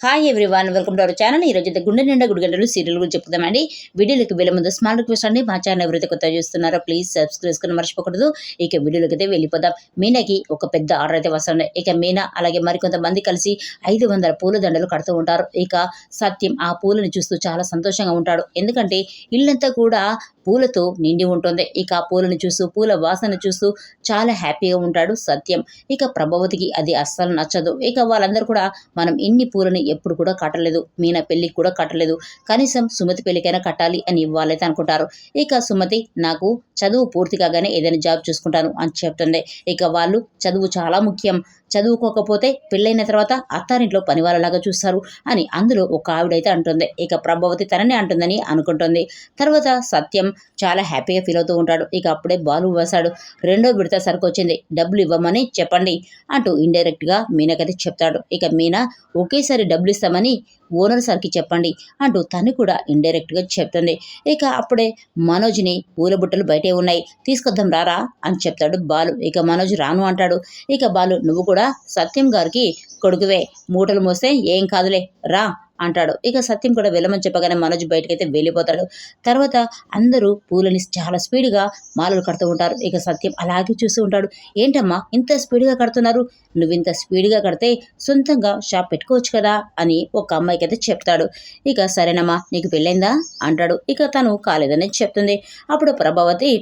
Hi everyone welcome to our channel ఈ రోజు అయితే గుండె నిండా గుడి సీరియల్ గురించి చెప్తామండి వీడియోలోకి వెళ్ళే ముందు స్మాల్ రిక్వెస్ట్ అండి. మా ఛానల్ ఎవరైతే కొత్త చూస్తున్నారో ప్లీజ్ సబ్స్క్రైబ్ చేసుకుని మర్చిపోకూడదు. ఇక వీడియోలోకి అయితే వెళ్ళిపోదాం. మీనాకి ఒక పెద్ద ఆర్డర్ అయితే వస్తుంది. ఇక మీనా అలాగే మరికొంతమంది కలిసి ఐదు వందల పూల దండలు కడుతూ ఉంటారు. ఇక సత్యం ఆ పూలను చూస్తూ చాలా సంతోషంగా ఉంటాడు. ఎందుకంటే ఇల్లంతా కూడా పూలతో నిండి ఉంటుంది. ఇక ఆ పూలను చూస్తూ పూల వాసన చూస్తూ చాలా హ్యాపీగా ఉంటాడు సత్యం. ఇక ప్రభావతికి అది అస్సలు నచ్చదు. ఇక వాళ్ళందరూ కూడా మనం ఇన్ని పూలని ఎప్పుడు కూడా కట్టలేదు. మీనా పెళ్ళికి కూడా కట్టలేదు. కనీసం సుమతి పెళ్ళికైనా కట్టాలి అని వాళ్ళైతే అనుకుంటారు. ఇక సుమతి నాకు చదువు పూర్తి కాగానే ఏదైనా జాబ్ చూసుకుంటాను అని చెప్తుంది. ఇక వాళ్ళు చదువు చాలా ముఖ్యం. చదువుకోకపోతే పెళ్ళైన తర్వాత అత్తారింట్లో పని వాళ్ళలాగా చూస్తారు అని అందులో ఒక ఆవిడైతే అంటుంది. ఇక ప్రభావతి తననే అంటుందని అనుకుంటుంది. తర్వాత సత్యం చాలా హ్యాపీగా ఫీల్ అవుతూ ఉంటాడు. ఇక అప్పుడే బాలు వేశాడు. రెండో విడత సరికొచ్చింది వచ్చింది. డబ్బులు ఇవ్వమని చెప్పండి అంటూ ఇండైరెక్ట్గా మీనాకైతే చెప్తాడు. ఇక మీనా ఒకేసారి డబ్బులు డబ్బులు ఇస్తామని ఓనర్ సార్కి చెప్పండి అంటూ తను కూడా ఇండైరెక్ట్గా చెప్తుంది. ఇక అప్పుడే మనోజ్ని పూల బుట్టలు బయటే ఉన్నాయి. తీసుకొద్దాం రారా అని చెప్తాడు బాలు. ఇక మనోజ్ రాను అంటాడు. ఇక బాలు నువ్వు కూడా సత్యం గారికి కొడుకువే. మూటలు మోస్తే ఏం కాదులే. రా అంటాడు. ఇక సత్యం కూడా వెళ్ళమని చెప్పగానే మనోజ్ బయటకైతే వెళ్ళిపోతాడు. తర్వాత అందరూ పూలని చాలా స్పీడ్గా మాలలు కడుతూ ఉంటారు. ఇక సత్యం అలాగే చూస్తూ ఉంటాడు. ఏంటమ్మా ఇంత స్పీడ్గా కడుతున్నారు? నువ్వు ఇంత స్పీడ్గా కడితే సొంతంగా షాప్ పెట్టుకోవచ్చు కదా? అని ఒక అమ్మాయికి అయితే చెప్తాడు. ఇక సరేనమ్మా నీకు పెళ్ళైందా? అంటాడు. ఇక తను కాలేదని చెప్తుంది. అప్పుడు ప్రభావతి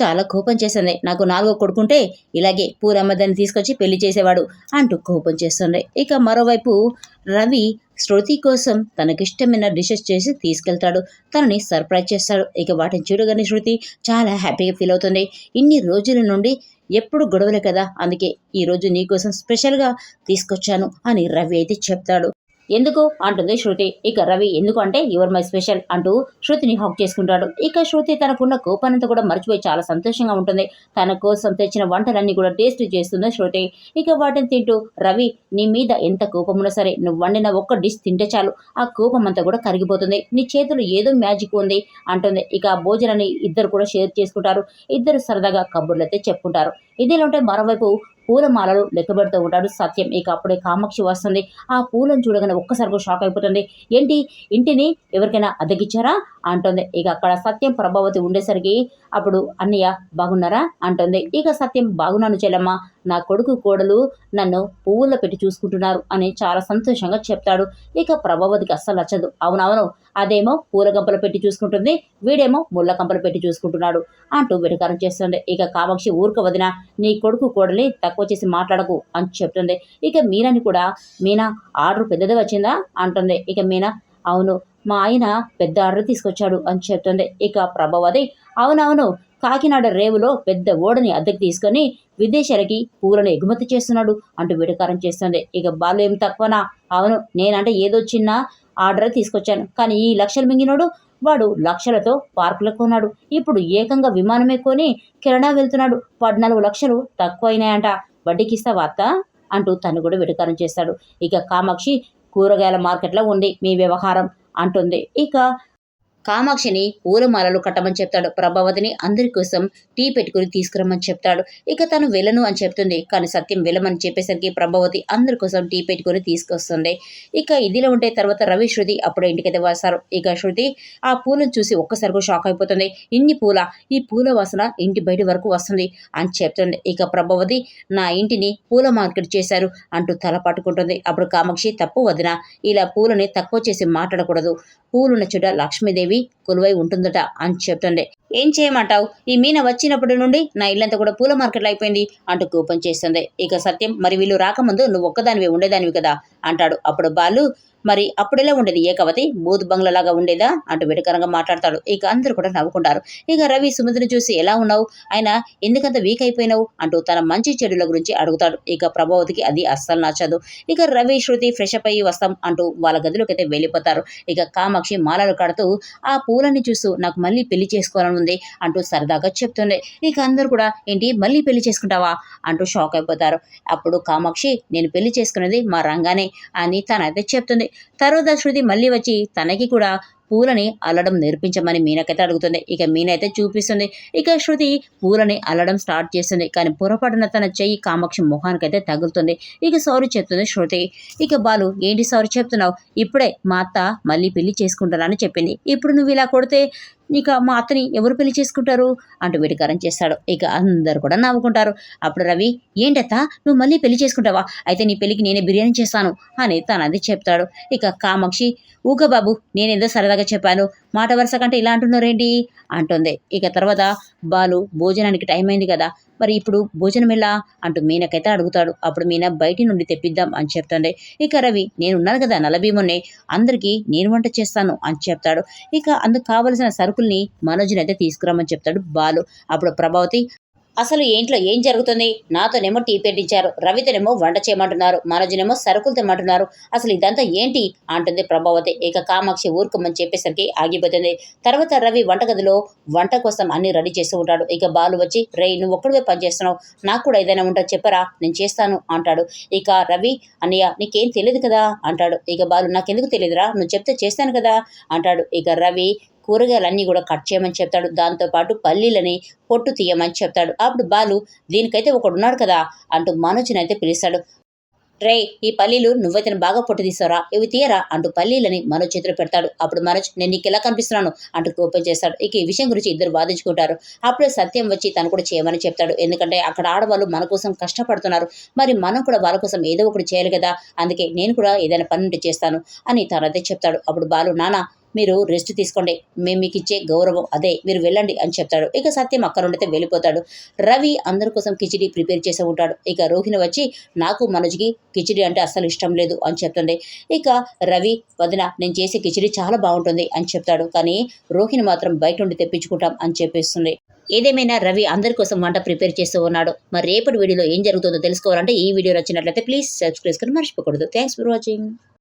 చాలా కోపం చేసింది నాకు నాలుగో కొడుకుంటే ఇలాగే పూరమ్మదాన్ని తీసుకొచ్చి పెళ్ళి చేసేవాడు అంటూ కోపం చేస్తుంది. ఇక మరోవైపు రవి శృతి కోసం తనకిష్టమైన డిషెస్ చేసి తీసుకెళ్తాడు. తనని సర్ప్రైజ్ చేస్తాడు. ఇక వాటిని చూడగానే శృతి చాలా హ్యాపీగా ఫీల్ అవుతుంది. ఇన్ని రోజుల నుండి ఎప్పుడు గొడవలే కదా అందుకే ఈరోజు నీకోసం స్పెషల్గా తీసుకొచ్చాను అని రవి అయితే చెప్తాడు. ఎందుకు? అంటుంది శృతి. ఇక రవి ఎందుకు అంటే యువర్ మై స్పెషల్ అంటూ శృతిని హక్ చేసుకుంటాడు. ఇక శృతి తనకున్న కోపానంతా కూడా మర్చిపోయి చాలా సంతోషంగా ఉంటుంది. తన కోసం తెచ్చిన వంటలన్నీ కూడా టేస్ట్ చేస్తుంది శృతి. ఇక వాటిని తింటూ రవి నీ మీద ఎంత కోపం ఉన్నా సరే నువ్వు వండిన ఒక్క డిష్ తింటే చాలు. ఆ కోపం అంతా కూడా కరిగిపోతుంది. నీ చేతిలో ఏదో మ్యాజిక్ ఉంది అంటుంది. ఇక ఆ భోజనాన్ని ఇద్దరు కూడా షేర్ చేసుకుంటారు. ఇద్దరు సరదాగా కబుర్లు అయితే చెప్పుకుంటారు. ఇదిలా ఉంటే మరోవైపు పూలమాలలు లెక్కబెడుతూ ఉంటాడు సత్యం. ఇక అప్పుడే కామాక్షి వస్తుంది. ఆ పూలను చూడగానే ఒక్కసారిగా షాక్ అయిపోతుంది. ఏంటి? ఇంటిని ఎవరికైనా అద్దెకిచ్చారా? అంటుంది. ఇక అక్కడ సత్యం ప్రభావతి ఉండేసరికి అప్పుడు అన్నయ్య బాగున్నారా? అంటుంది. ఇక సత్యం బాగున్నాను చెల్లమ్మ. నా కొడుకు కోడలు నన్ను పువ్వుల్లో పెట్టి చూసుకుంటున్నారు అని చాలా సంతోషంగా చెప్తాడు. ఇక ప్రభావతికి అస్సలు నచ్చదు. అవునవును అదేమో పూల గంపలు పెట్టి చూసుకుంటుంది వీడేమో ముళ్ళ కంపలు పెట్టి చూసుకుంటున్నాడు అంటూ వెటకారం చేస్తుంది. ఇక కామాక్షి ఊరుక వదిన నీ కొడుకు కోడలి తక్కువ చేసి మాట్లాడకు అని చెప్తుంది. ఇక మీనాని కూడా మీనా ఆర్డర్ పెద్దది వచ్చిందా? అంటుంది. ఇక మీనా అవును మా ఆయన పెద్ద ఆర్డర్ తీసుకొచ్చాడు అని చెప్తుంది. ఇక ప్రభావతి అవునవును కాకినాడ రేవులో పెద్ద ఓడని అద్దెకి తీసుకొని విదేశాలకి పూలను ఎగుమతి చేస్తున్నాడు అంటూ విడకారం చేస్తుంది. ఇక బాలు ఏం తక్కువనా? అవును నేనంటే ఏదో చిన్న ఆర్డర్ తీసుకొచ్చాను. కానీ ఈ లక్షలు మింగినోడు వాడు లక్షలతో పార్కులకు కొన్నాడు. ఇప్పుడు ఏకంగా విమానమే కొని కెనడా వెళ్తున్నాడు. పద్నాలుగు లక్షలు తక్కువైనాయంట. వడ్డీకిస్తా వడ్డీకి ఇస్తావా అత్త అంటూ తను కూడా వెటకారం చేస్తాడు. ఇక కామాక్షి కూరగాయల మార్కెట్లో ఉంది మీ వ్యవహారం అంటుంది. ఇక కామాక్షిని పూలమాలలు కట్టమని చెప్తాడు. ప్రభావతిని అందరి కోసం టీ పెట్టుకుని తీసుకురమ్మని చెప్తాడు. ఇక తను వెళ్ళను అని చెప్తుంది. కానీ సత్యం వెళ్ళమని చెప్పేసరికి ప్రభావతి అందరి కోసం టీ పెట్టుకుని తీసుకొస్తుంది. ఇక ఇదిలో ఉంటే తర్వాత రవి శృతి అప్పుడే ఇంటికైతే వస్తారు. ఇక శృతి ఆ పూలను చూసి ఒక్కసారిగా షాక్ అయిపోతుంది. ఇన్ని పూల ఈ పూల వాసన ఇంటి బయట వరకు వస్తుంది అని చెప్తుంది. ఇక ప్రభావతి నా ఇంటిని పూల మార్కెట్ చేశారు అంటూ తల పట్టుకుంటుంది. అప్పుడు కామాక్షి తప్పు వదిన ఇలా పూలని తక్కువ చేసి మాట్లాడకూడదు. పూలున్న చుట లక్ష్మీదేవి కొలువై ఉంటుందట అని చెప్తుండే. ఏం చేయమంటావు? ఈ మీన వచ్చినప్పటి నుండి నా ఇల్లంతా కూడా పూల మార్కెట్లో అయిపోయింది అంటూ కూపం చేస్తుంది ఇక సత్యం మరి వీళ్ళు రాకముందు నువ్వు ఒక్కదానివి ఉండేదానివి కదా అంటాడు. అప్పుడు బాలు మరి అప్పుడెలా ఉండేది. ఏకవతి బూత్ బంగ్లాలాగా ఉండేదా? అంటూ వెటకరంగా మాట్లాడతాడు. ఇక అందరూ కూడా నవ్వుకుంటారు. ఇక రవి సుమతిని చూసి ఎలా ఉన్నావు? ఆయన ఎందుకంత వీక్ అయిపోయినావు? అంటూ తన మంచి చెడుల గురించి అడుగుతాడు. ఇక ప్రభావతికి అది అస్సలు నచ్చదు. ఇక రవి శృతి ఫ్రెష్ అప్ అయ్యి వస్తాం అంటూ వాళ్ళ గదిలోకి అయితే వెళ్ళిపోతారు. ఇక కామాక్షి మాలలు కడుతూ ఆ పూలని చూస్తూ నాకు మళ్ళీ పెళ్ళి చేసుకోవాలని ఉంది అంటూ సరదాగా చెప్తుంది. ఇక అందరూ కూడా ఏంటి? మళ్ళీ పెళ్ళి చేసుకుంటావా? అంటూ షాక్ అయిపోతారు. అప్పుడు కామాక్షి నేను పెళ్ళి చేసుకునేది మా రంగానే అని తనైతే చెప్తుంది. తర్వాత శృతి మళ్ళీ వచ్చి తనకి కూడా పూలని అల్లడం నేర్పించమని మీనకైతే అడుగుతుంది. ఇక మీన అయితే చూపిస్తుంది. ఇక శృతి పూలని అల్లడం స్టార్ట్ చేస్తుంది. కానీ పొరపాటున తన చెయ్యి కామాక్షి మొహానికైతే తగులుతుంది. ఇక సారీ చెప్తుంది శృతి. ఇక బాలు ఏంటి సారీ చెప్తున్నావు? ఇప్పుడే మా అత్త మళ్ళీ పెళ్ళి చేసుకుంటానని చెప్పింది. ఇప్పుడు నువ్వు ఇలా కొడితే ఇక మా అత్తని ఎవరు పెళ్ళి చేసుకుంటారు? అంటూ వెటికారం చేస్తాడు. ఇక అందరు కూడా నవ్వుకుంటారు. అప్పుడు రవి ఏంటత్త? నువ్వు మళ్ళీ పెళ్ళి చేసుకుంటావా? అయితే నీ పెళ్ళికి నేనే బిర్యానీ చేస్తాను అని తనది చెప్తాడు. ఇక కామాక్షి ఊక బాబు నేనేదో సరదాగా చెప్పాను. మాట వరుస కంటే ఇలా అంటున్నారేంటి? అంటుంది. ఇక తర్వాత బాలు భోజనానికి టైం అయింది కదా మరి ఇప్పుడు భోజనం ఎలా? అంటూ మీనకైతే అడుగుతాడు. అప్పుడు మీన బయటి నుండి తెప్పిద్దాం అని చెప్తుంది. ఇక రవి నేనున్నాను కదా నలభీముని అందరికీ నేను వంట చేస్తాను అని చెప్తాడు. ఇక అందుకు కావలసిన సరుకుల్ని మనోజ్ని అయితే చెప్తాడు బాలు. అప్పుడు ప్రభావతి అసలు ఏంట్లో ఏం జరుగుతుంది? నాతోనేమో టీ పెట్టించారు. రవితోనేమో వంట చేయమంటున్నారు. మనోజ్నేమో సరుకులు తెమ్మంటున్నారు అసలు ఇదంతా ఏంటి? అంటుంది ప్రభావతి. ఇక కామాక్షి ఊరుకోమని చెప్పేసరికి ఆగిపోతుంది. తర్వాత రవి వంటగదిలో వంట కోసం అన్ని రెడీ చేస్తూ ఉంటాడు. ఇక బాలు వచ్చి రే నువ్వు ఒక్కడివే పని చేస్తున్నావు. నాకు కూడా ఏదైనా ఉంటే చెప్పరా? నేను చేస్తాను అంటాడు. ఇక రవి అన్నయ్య నీకేం తెలియదు కదా అంటాడు. ఇక బాలు నాకెందుకు తెలియదురా నువ్వు చెప్తే చేస్తాను కదా అంటాడు. ఇక రవి కూరగాయలన్నీ కూడా కట్ చేయమని చెప్తాడు. దాంతోపాటు పల్లీలని పొట్టు తీయమని చెప్తాడు. అప్పుడు బాలు దీనికైతే ఒకడు ఉన్నాడు కదా అంటూ మనోజ్ని అయితే పిలుస్తాడు. రే ఈ పల్లీలు నువ్వైతే బాగా పొట్టు తీసారా ఇవి తీయరా అంటూ పల్లీలని మనోజ్ చేతిలో పెడతాడు. అప్పుడు మనోజ్ నేను నీకు ఎలా కనిపిస్తున్నాను? అంటూ కోపం చేస్తాడు. ఇక ఈ విషయం గురించి ఇద్దరు వాదించుకుంటారు. అప్పుడే సత్యం వచ్చి తను కూడా చేయమని చెప్తాడు. ఎందుకంటే అక్కడ ఆడవాళ్ళు మన కోసం కష్టపడుతున్నారు. మరి మనం కూడా వాళ్ళ కోసం ఏదో ఒకటి చేయాలి కదా. అందుకే నేను కూడా ఏదైనా పని ఉంటే చేస్తాను అని తనైతే చెప్తాడు. అప్పుడు బాలు నానా మీరు రెస్ట్ తీసుకోండి. మేము మీకు ఇచ్చే గౌరవం అదే మీరు వెళ్ళండి అని చెప్తాడు. ఇక సత్యం అక్కడుండితే వెళ్ళిపోతాడు. రవి అందరి కోసం కిచిడి ప్రిపేర్ చేసి ఉంటాడు. ఇక రోహిణి వచ్చి నాకు మనోజ్కి కిచిడి అంటే అస్సలు ఇష్టం లేదు అని చెప్తుంది ఇక రవి వదిన నేను చేసే కిచిడి చాలా బాగుంటుంది అని చెప్తాడు. కానీ రోహిణి మాత్రం బయట నుండి తెప్పించుకుంటాం అని చెప్పేస్తుంది ఏదేమైనా రవి అందరి కోసం వంట ప్రిపేర్ చేస్తూ ఉన్నాడు. మరి రేపటి వీడియోలో ఏం జరుగుతుందో తెలుసుకోవాలంటే ఈ వీడియో నచ్చినట్లయితే ప్లీజ్ సబ్స్క్రైబ్ చేసుకుని మర్చిపోకూడదు. Thanks for watching